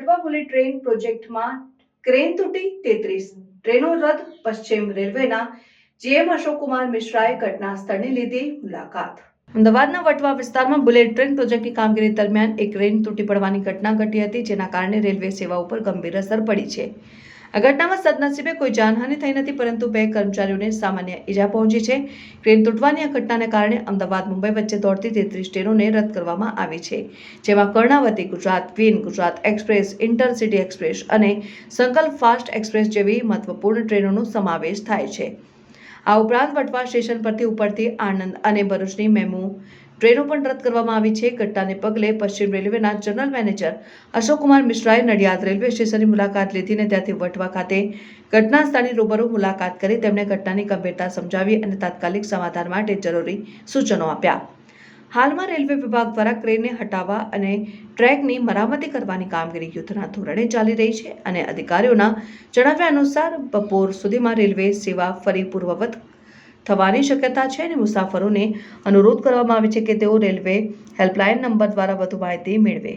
Train પ્રોજેક્ટમાં crane તૂટી તેત્રીસ. ટ્રેનો રદ પશ્ચિમ રેલવેના જીએમ અશોકકુમાર મિશ્રાએ ઘટના સ્થળની લીધી મુલાકાત. અમદાવાદના વટવા વિસ્તારમાં બુલેટ ટ્રેન પ્રોજેક્ટની કામગીરી દરમિયાન એક ટ્રેન તૂટી પડવાની ઘટના ઘટી હતી, જેના કારણે રેલવે સેવા ઉપર ગંભીર અસર પડી છે. આ ઘટનામાં સદનસીબે કોઈ જાનહાનિ થઈ નથી, પરંતુ બે કર્મચારીઓને સામાન્ય ઈજા પહોંચી છે. ટ્રેન તૂટવાની આ ઘટનાને કારણે અમદાવાદ, મુંબઈ વચ્ચે દોડતી તેત્રીસ ટ્રેનોને રદ કરવામાં આવી છે, જેમાં Karnavati, Gujarat queen Gujarat express, intercity express અને સંકલ્પ ફાસ્ટ એક્સપ્રેસ જેવી મહત્વપૂર્ણ ટ્રેનોનો સમાવેશ થાય છે. આ ઉપરાંત વટવા સ્ટેશન પરથી ઉપરથી આણંદ અને ભરૂચની મેમુ ટ્રેનો પણ રદ કરવામાં આવી છે. ઘટનાને પગલે પશ્ચિમ રેલવેના જનરલ મેનેજર અશોકકુમાર મિશ્રાએ નડિયાદ રેલવે સ્ટેશનની મુલાકાત લીધી અને ત્યાંથી વટવા ખાતે ઘટના સ્થળની રૂબરૂ મુલાકાત કરી તેમણે ઘટનાની ગંભીરતા સમજાવી અને તાત્કાલિક સમાધાન માટે જરૂરી સૂચનો આપ્યા. હાલમાં રેલવે વિભાગ દ્વારા ક્રેનને હટાવવા અને ટ્રેકની મરામતી કરવાની કામગીરી યુદ્ધના ધોરણે ચાલી રહી છે અને અધિકારીઓના જણાવ્યા અનુસાર બપોર સુધીમાં રેલવે સેવા ફરી પૂર્વવત થવાની શક્યતા છે અને મુસાફરોને અનુરોધ કરવામાં આવે છે કે તેઓ રેલવે હેલ્પલાઇન નંબર દ્વારા વધુ માહિતી મેળવે.